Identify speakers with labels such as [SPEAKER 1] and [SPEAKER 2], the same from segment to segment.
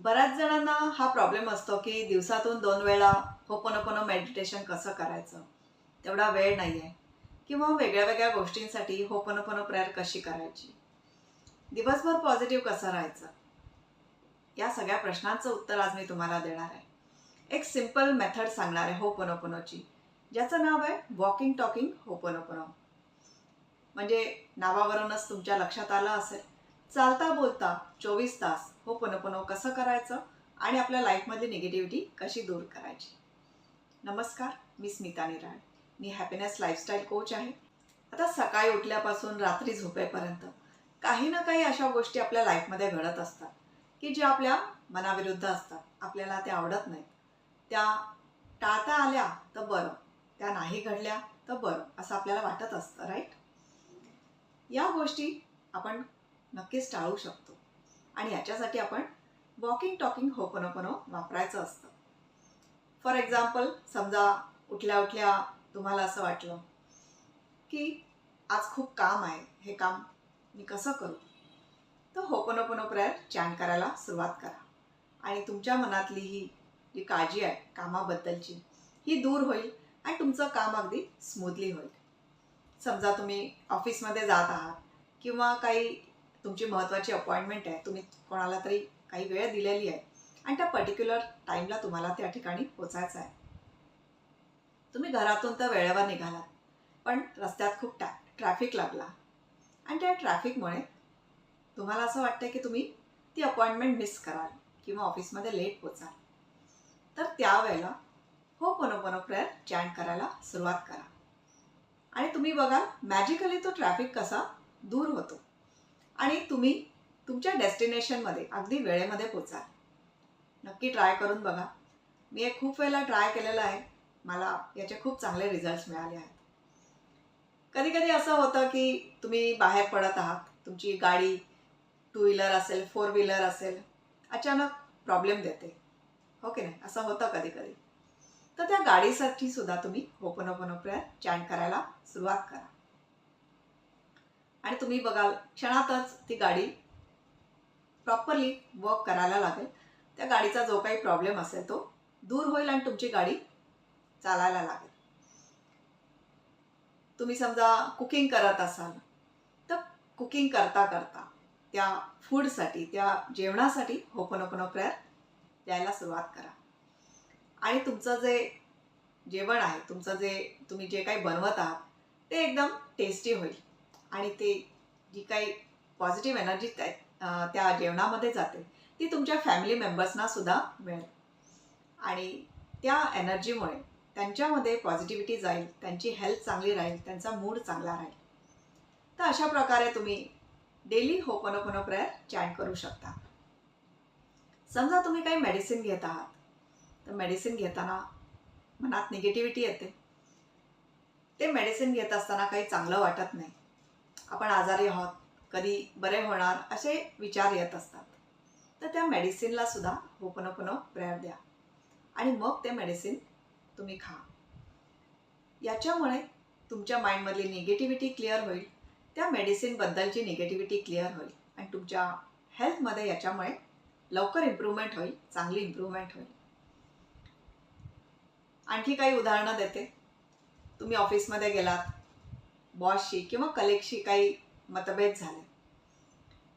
[SPEAKER 1] बऱ्याच जणांना हा प्रॉब्लेम असतो की दिवसातून दोन वेळा होपनोपनो मेडिटेशन कसं करायचं? तेवढा वेळ नाही आहे किंवा वेगळ्या वेगळ्या गोष्टींसाठी होपनोपनो प्रेयर कशी करायची? दिवसभर पॉझिटिव्ह कसं राहायचं? या सगळ्या प्रश्नांचं उत्तर आज मी तुम्हाला देणार आहे. एक सिंपल मेथड सांगणार आहे होपनोपनोची ज्याचं नाव आहे वॉकिंग टॉकिंग होपनोपनो म्हणजे नावावरूनच तुमच्या लक्षात आलं असेल. चालता बोलता चोवीस तास हो पनपनो कसं करायचं आणि आपल्या लाईफमधली निगेटिव्हिटी कशी दूर करायची? नमस्कार मी स्मिता निराळ. मी हॅपीनेस लाईफस्टाईल कोच आहे. आता सकाळी उठल्यापासून रात्री झोपेपर्यंत काही ना काही अशा गोष्टी आपल्या लाईफमध्ये घडत असतात की ज्या आपल्या मनाविरुद्ध असतात. आपल्याला त्या आवडत नाहीत. त्या टाळता आल्या तर बरं. त्या नाही घडल्या तर बरं असं आपल्याला वाटत असतं राईट या गोष्टी आपण नक्कीच टाळू शकतो. आणि याच्यासाठी आपण वॉकिंग टॉकिंग होपनोपनो वापरायचं असतं. फॉर एक्झाम्पल समजा उठल्या उठल्या तुम्हाला असं वाटलं की आज खूप काम आहे हे काम मी कसं करू? तर होपनोपनो प्रेयर चॅन करायला सुरुवात करा. आणि तुमच्या मनातली ही जी काळजी आहे कामाबद्दलची ही दूर होईल आणि तुमचं काम अगदी स्मूथली होईल. समजा तुम्ही ऑफिसमध्ये जात आहात किंवा काही तुमची महत्त्वाची अपॉइंटमेंट आहे. तुम्ही कोणाला तरी काही वेळ दिलेली आहे. आणि त्या पर्टिक्युलर टाईमला तुम्हाला त्या ठिकाणी पोचायचं आहे. तुम्ही घरातून तर वेळेवर निघालात. पण रस्त्यात खूप ट्रॅ ट्रॅफिक लागला. आणि त्या ट्रॅफिकमुळे तुम्हाला असं वाटतं की तुम्ही ती अपॉइंटमेंट मिस कराल किंवा ऑफिसमध्ये लेट पोचाल. तर त्यावेळेला हो पनो प्रेयर चॅन करायला सुरुवात करा. आणि तुम्ही बघा मॅजिकली तो ट्रॅफिक कसा दूर होतो. आणि तुम्ही तुमच्या डेस्टिनेशनमध्ये अगदी वेळेमध्ये पोचाल. नक्की ट्राय करून बघा. मी हे खूप वेळेला ट्राय केलेलं आहे. मला याचे खूप चांगले रिझल्ट्स मिळाले आहेत. कधी कधी असं होतं की तुम्ही बाहेर पडत आहात. तुमची गाडी टू व्हीलर असेल फोर व्हीलर असेल अचानक प्रॉब्लेम देते. हो की नाही? असं होतं कधी कधी तर त्या गाडीसाठी सुद्धा तुम्ही ओपन ओपन प्रेयर चॅन करायला सुरुवात करा. आणि तुम्ही बघाल क्षणातच ती गाडी प्रॉपरली वर्क करायला लागेल. त्या गाडीचा जो काही प्रॉब्लेम असेल तो दूर होईल आणि तुमची गाडी चालायला लागेल. तुम्ही समजा कुकिंग करत असाल तर कुकिंग करता करता त्या फूडसाठी त्या जेवणासाठी होपनोपनो प्रेयर द्यायला सुरुवात करा. आणि तुमचं जे जेवण आहे तुमचं जे तुम्ही जे काही बनवत आहात ते एकदम टेस्टी होईल. आणि ते जी काही पॉझिटिव्ह एनर्जी त्या जेवणामध्ये जाते ती तुमच्या फॅमिली मेंबर्सना सुद्धा मिळेल. आणि त्या एनर्जीमुळे त्यांच्यामध्ये पॉझिटिव्हिटी जाईल त्यांची हेल्थ चांगली राहील त्यांचा मूड चांगला राहील. तर अशा प्रकारे तुम्ही डेली होपनोपनो प्रेयर चॅन करू शकता. समजा तुम्ही काही मेडिसिन घेत आहात तर मेडिसिन घेताना मनात निगेटिव्हिटी येते. ते मेडिसिन घेत असताना काही चांगलं वाटत नाही. आपण आजारी आहोत कधी बरे होणार असे विचार येत असतात. तर त्या मेडिसिनला सुद्धा होपनोपनो प्रेयर द्या. आणि मग ते मेडिसिन तुम्ही खा. याच्यामुळे तुमच्या माइंडमधली निगेटिव्हिटी क्लिअर होईल त्या मेडिसिनबद्दलची निगेटिव्हिटी क्लिअर होईल आणि तुमच्या हेल्थमध्ये याच्यामुळे लवकर इम्प्रूव्हमेंट होईल चांगली इम्प्रूव्हमेंट होईल. आणखी काही उदाहरणं देते. तुम्ही ऑफिसमध्ये गेलात बॉसशी किंवा कलेक्टशी काही मतभेद झाले.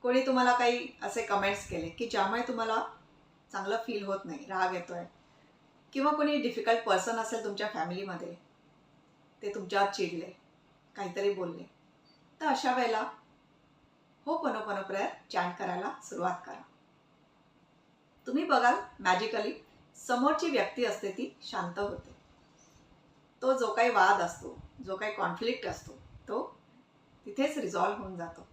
[SPEAKER 1] कोणी तुम्हाला काही असे कमेंट्स केले की ज्यामुळे तुम्हाला चांगलं फील होत नाही राग येतोय? किंवा कोणी डिफिकल्ट पर्सन असेल तुमच्या फॅमिलीमध्ये ते तुमच्यावर चिडले काहीतरी बोलले तर अशा वेळेला हो पनो पनो प्रेयर चॅन करायला सुरुवात करा. तुम्ही बघाल मॅजिकली समोरची व्यक्ती असते ती शांत होते. तो जो काही वाद असतो जो काही कॉन्फ्लिक्ट असतो तो तिथेच रिझॉल्व्ह होऊन जातो.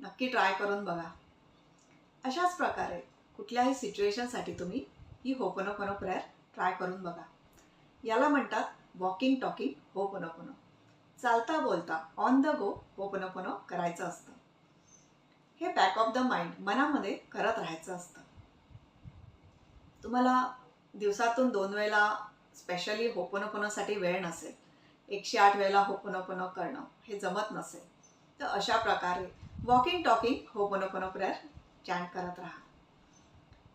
[SPEAKER 1] नक्की ट्राय करून बघा. अशाच प्रकारे कुठल्याही सिच्युएशनसाठी तुम्ही ही होपनोपनो प्रेयर ट्राय करून बघा. याला म्हणतात वॉकिंग टॉकिंग होपनोपनो चालता बोलता ऑन द गो होपनोपनो करायचं असतं. हे बॅक ऑफ द माइंड मनामध्ये करत राहायचं असतं. तुम्हाला दिवसातून दोन वेळेला स्पेशली होपनोपनोसाठी वेळ नसेल एकशे आठ वेळेला होपनोपनो करणं हे जमत नसेल तर अशा प्रकारे walking talking ho'oponopono prayer chant करत राहा.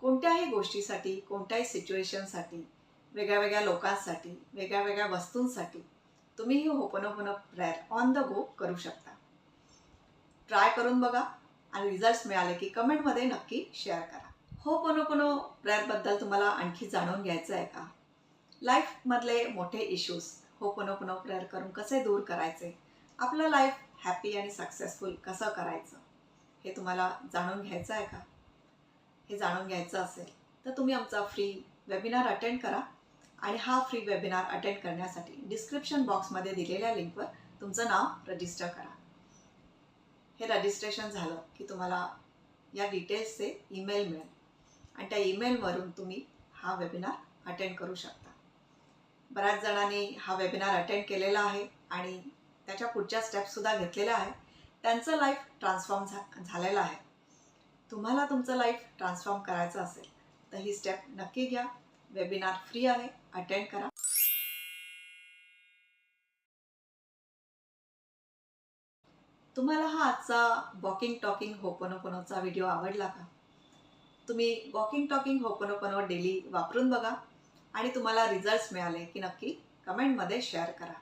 [SPEAKER 1] कोणत्याही गोष्टीसाठी कोणत्याही सिच्युएशनसाठी वेगळ्या वेगळ्या लोकांसाठी वेगळ्या वेगळ्या वस्तूंसाठी तुम्ही ही ho'oponopono prayer on the go करू शकता. ट्राय करून बघा आणि रिझल्ट्स मिळाले की कमेंटमध्ये नक्की शेअर करा. होपनोपनो प्रेयरबद्दल तुम्हाला आणखी जाणून घ्यायचं आहे का? लाईफमधले मोठे इश्यूज होपनोपनो प्रेयर करून कसे दूर करायचे? आपलं लाईफ हॅपी आणि सक्सेसफुल कसं करायचं? हे तुम्हाला जाणून घ्यायचं आहे का? हे जाणून घ्यायचं असेल तर तुम्ही आमचा फ्री वेबिनार अटेंड करा. आणि हा फ्री वेबिनार अटेंड करण्यासाठी डिस्क्रिप्शन बॉक्समध्ये दिलेल्या लिंकवर तुमचं नाव रजिस्टर करा. हे रजिस्ट्रेशन झालं की तुम्हाला या डिटेल्सचे ईमेल मिळेल. आणि त्या ईमेलवरून तुम्ही हा वेबिनार अटेंड करू शकता. बऱ्याच जणांनी हा वेबिनार अटेंड केलेला आहे आणि त्याच्या पुढच्या स्टेप्ससुद्धा घेतलेल्या आहे त्यांचं लाईफ ट्रान्सफॉर्म झा झालेलं आहे. तुम्हाला तुमचं लाईफ ट्रान्सफॉर्म करायचं असेल तर ही स्टेप नक्की घ्या. वेबिनार फ्री आहे. अटेंड करा. तुम्हाला हा आजचा वॉकिंग टॉकिंग होपनोपनोचा व्हिडिओ आवडला का? तुम्ही वॉकिंग टॉकिंग होपनोपनो डेली वापरून बघा. आणि तुम्हाला रिझल्ट्स मिळाले की नक्की कमेंटमध्ये शेअर करा.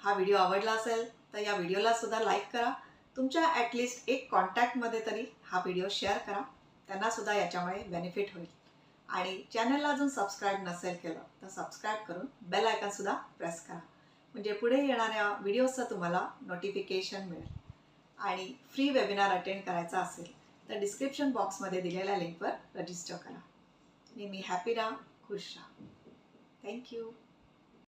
[SPEAKER 1] हा व्हिडिओ आवडला असेल तर या व्हिडिओला सुद्धा लाईक करा. तुमच्या ॲटलिस्ट एक कॉन्टॅक्टमध्ये तरी हा व्हिडिओ शेअर करा. त्यांना सुद्धा याच्यामुळे बेनिफिट होईल. आणि चॅनलला अजून सबस्क्राईब नसेल केलं तर सबस्क्राईब करून बेल आयकनसुद्धा प्रेस करा. म्हणजे पुढे येणाऱ्या व्हिडिओचं तुम्हाला नोटिफिकेशन मिळेल. आणि फ्री वेबिनार अटेंड करायचा असेल तर डिस्क्रिप्शन बॉक्समध्ये दिलेल्या लिंकवर रजिस्टर करा. नेहमी हॅपी राहा. Kusha, Thank you.